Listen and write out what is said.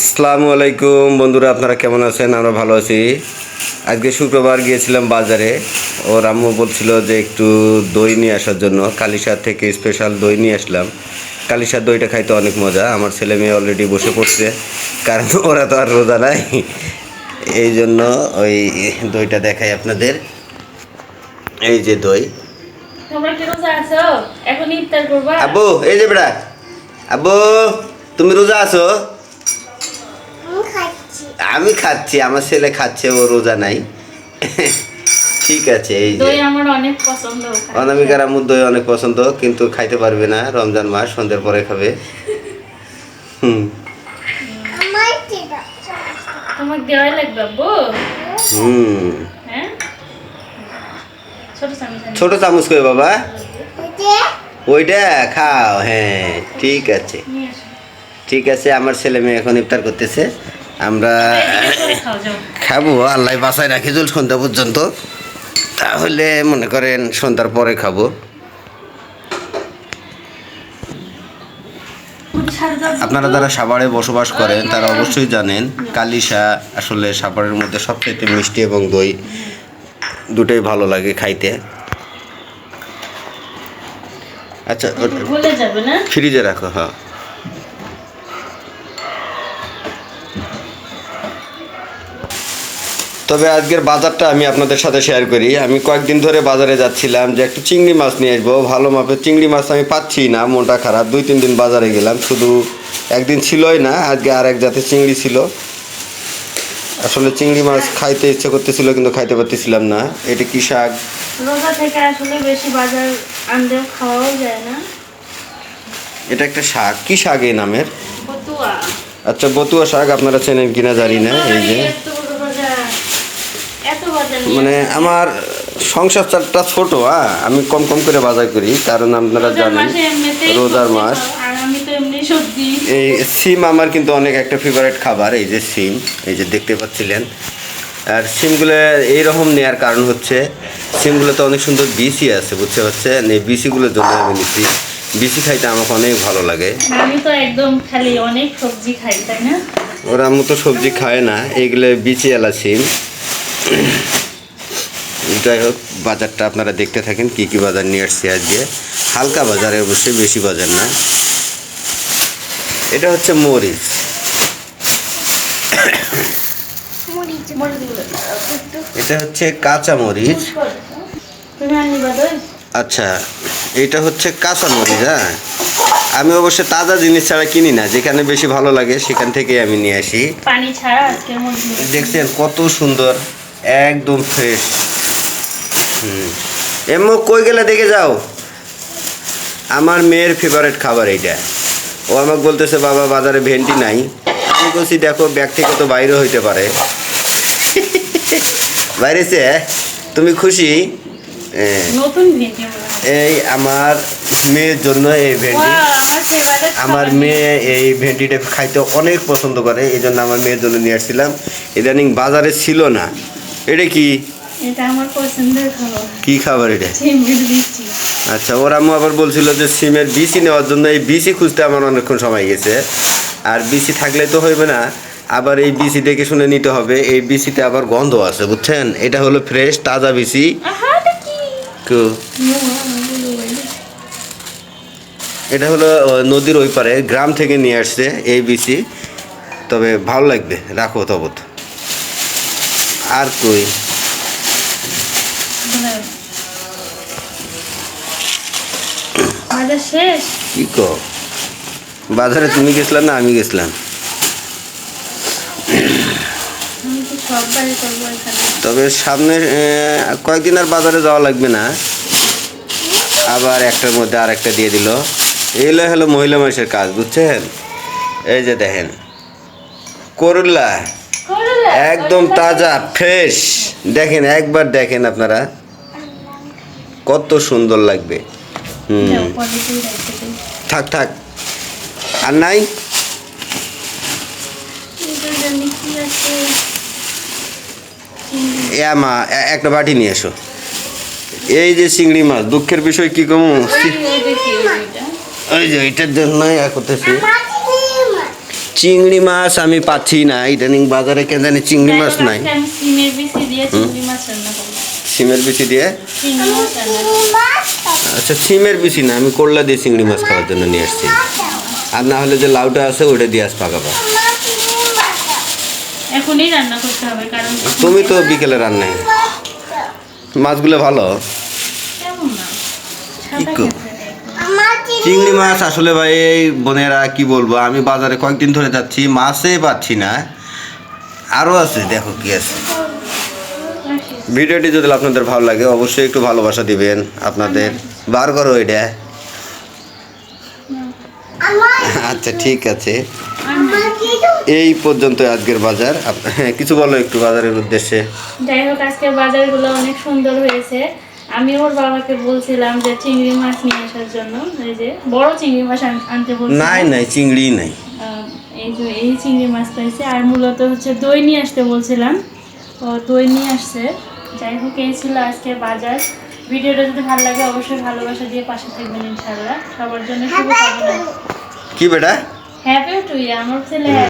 আসসালামু আলাইকুম বন্ধুরা আপনারা কেমন আছেন? আমরা ভালো আছি। আজকে শুক্রবার গিয়েছিলাম বাজারে। ও আম্মু বলছিল যে একটু দই নিয়ে আসার জন্য। কালিসার থেকে স্পেশাল দই নিয়ে আসলাম। কালিসার দইটা খাইতে অনেক মজা। আমার ছেলে মেয়ে অলরেডি বসে পড়ছে। কারণ ওরা তো আর রোজা নাই। এই জন্য ওই দইটা দেখাই আপনাদের। এই যে দই। আব্বু এই যে বেড়া। আব্বু তুমি রোজা আছো? আমি খাচ্ছি আমার ছেলে খাচ্ছে ও রোজা নাই। ঠিক আছে এই যে। দই আমার অনামিকার আম্মুর দই অনেক পছন্দ কিন্তু খাইতে পারবে না রমজান মাস সন্ধ্যের পরে খাবে। হুম। তোমাকে দেওয়াই লাগবে আব্বু? হুম। হ্যাঁ? ছোট চামচ। করে বাবা? ওইটা? খাও হ্যাঁ ঠিক আছে। ঠিক আছে আমার ছেলে মেয়ে এখন ইফতার করতেছে। আমরা খাব আল্লাহ বাসায় রাখি চল সন্ধ্যা পর্যন্ত। তাহলে মনে করেন সন্ধ্যার পরে খাব। আপনারা যারা সাভারে বসবাস করেন তারা অবশ্যই জানেন কালিশা আসলে সাভারের মধ্যে সবচেয়ে মিষ্টি এবং দই দুটোই ভালো লাগে খাইতে। আচ্ছা ফ্রিজে রাখো হ্যাঁ। তবে আজকের বাজারটা আমি আপনাদের সাথে শেয়ার করি। আমি কয়েকদিন ধরে বাজারে যাচ্ছিলাম যে একটু চিংড়ি মাছ নিয়ে আসব। ভালো মাপের চিংড়ি মাছ আমি পাচ্ছি না মনটা খারাপ। দুই তিন দিন বাজারে গেলাম শুধু একদিন ছিলই না আজকে আর এক জাতের চিংড়ি ছিল। আসলে চিংড়ি মাছ খাইতে ইচ্ছে করতেছিল কিন্তু খাইতে পারতেছিলাম না। এটা কি শাক? রোজা থেকে আসলে বেশি বাজার আনলেও খাওয়াও যায় না। এটা একটা শাক। কি শাক এই নামের? আচ্ছা বতুয়া শাক আপনারা চেনেন কিনা জানি না এই যে এত বড় বাজার এত বাজার নিয়ে মানে আমার সংসার চালটা ছোট হ্যাঁ আমি কম কম করে বাজার করি কারণ আপনারা জানেন রোজার মাস। এই সিম আমার কিন্তু অনেক একটা ফেভারিট খাবার এই যে সিম এই যে দেখতে পাচ্ছিলেন। আর সিমগুলো এইরকম নেওয়ার কারণ হচ্ছে সিমগুলোতে অনেক সুন্দর বিসি আছে বুঝতে পারছেন? এই বিসিগুলোর জন্য আমি নিচ্ছি বিসি খাইতে আমাকে অনেক ভালো লাগে। আমি তো একদম খালি অনেক সবজি খাই তাই না? ওরা মতো সবজি খায় না এইগুলো বিচি এলা সিম যাই হোক বাজারটা আপনারা দেখতে থাকেন কি কি বাজার নিয়ে আসছে আজকে। হালকা বাজারে অবশ্যই বেশি বাজার না এটা হচ্ছে মরিচ। এটা হচ্ছে কাঁচা মরিচ। আচ্ছা এটা হচ্ছে কাঁচা মরিচ হ্যাঁ? আমি অবশ্য তাজা জিনিস ছাড়া কিনি না যেখানে বেশি ভালো লাগে সেখান থেকে আমি নিয়ে আসি। পানি ছাড়া দেখছেন কত সুন্দর একদম ফ্রেশ হুম এমন কই গেলে দেখে যাও? আমার মেয়ের ফেভারেট খাবার এইটা। ও আমাকে বলতেছে বাবা বাজারে ভেন্ডি নাই। আমি বলছি দেখো ব্যাগ থেকে তো বাইরে হইতে পারে। বাইরেছে তুমি খুশি? হ্যাঁ, এই আমার মেয়ের জন্য এই ভেন্ডি। আমার মেয়ে এই ভেন্ডিটা খাইতে অনেক পছন্দ করে এই জন্য আমার মেয়ের জন্য নিয়ে আসছিলাম। ইদানিং বাজারে ছিল না। এটা কি? এটা আমার পছন্দের খাবার। কি খাবার এটা? বিচি। আচ্ছা ওর আম্মু আবার বলছিল যে সিমের বিসি নেওয়ার জন্য এই বিসি খুঁজতে আমার অনেকক্ষণ সময় গেছে। আর বিসি থাকলে তো হইবে না। আবার এই বিসি দেখে শুনে নিতে হবে এই বিসিতে আবার গন্ধ আছে বুঝছেন? এটা হলো ফ্রেশ তাজা বিসি এটা হলো নদীর ওই পারে গ্রাম থেকে নিয়ে আসছে এই বিসি তবে ভালো লাগবে রাখো তবত। আর কই? বাজার শেষ? কি কো? বাজারে তুমি গেছিলাম না আমি গেছিলাম? তবে সামনে কয়েকদিন আর বাজারে যাওয়া লাগবে না। আবার একটার মধ্যে আর একটা দিয়ে দিল। এইগুলো হলো মহিলা মানুষের কাজ বুঝছেন? এই যে দেখেন। করলা। করলা, একদম তাজা ফ্রেশ। দেখেন একবার দেখেন আপনারা। কত সুন্দর লাগবে। থাক থাক। আর নাই। এ মা একটা বাটি নিয়ে এসো। এই যে চিংড়ি মাছ দুঃখের বিষয় কি কমু? ওই যে এটার জন্যই করতেছি। চিংড়ি মাছ। আমি পাচ্ছি না ইদানিং বাজারে কেন জানি চিংড়ি মাছ নাই। চিংড়ি মাছ সিমের বিচি দিয়ে। আচ্ছা সিমের বিচি না আমি করলা দিয়ে চিংড়ি মাছ খাওয়ার জন্য নিয়ে আসছি। আর না হলে যে লাউটা আছে ওটা দিয়ে আস পাকাবো। এখনই রান্না করতে হবে কারণ তুমি তো বিকেলে রান্নায় মাছগুলো ভালো। চিংড়ি মাছ আসলে ভাই এই বোনেরা কি বলব আমি বাজারে কয়েকদিন ধরে যাচ্ছি মাছে পাচ্ছি না। আরও আছে দেখো কি আছে। ভিডিওটি যদি আপনাদের ভালো লাগে অবশ্যই একটু ভালোবাসা দিবেন আপনাদের। বার করো এটা। আচ্ছা ঠিক আছে। এই পর্যন্ত আজকের বাজার। হ্যাঁ কিছু বলো একটু বাজারের উদ্দেশ্যে। যাই হোক আজকের বাজারগুলো অনেক সুন্দর হয়েছে। আমি ওর বাবাকে বলছিলাম যে চিংড়ি মাছ নিয়ে আসার জন্য। এই যে বড় চিংড়ি মাছ আন- আনতে বলছিলাম। নাই নাই চিংড়ি নাই। এই যে এই চিংড়ি মাছ পাইছে আর মূলত হচ্ছে দই নিয়ে আসতে বলছিলাম। তো দই নিয়ে আসছে। যাই হোক এই ছিল আজকের বাজার। ভিডিওটা যদি ভালো লাগে অবশ্যই ভালোবাসা দিয়ে পাশে থাকবেন ইনশাল্লাহ সবার জন্য শুভকামনা। কি বেটা? হ্যাপি টু ইয়ার আমার ছেলে।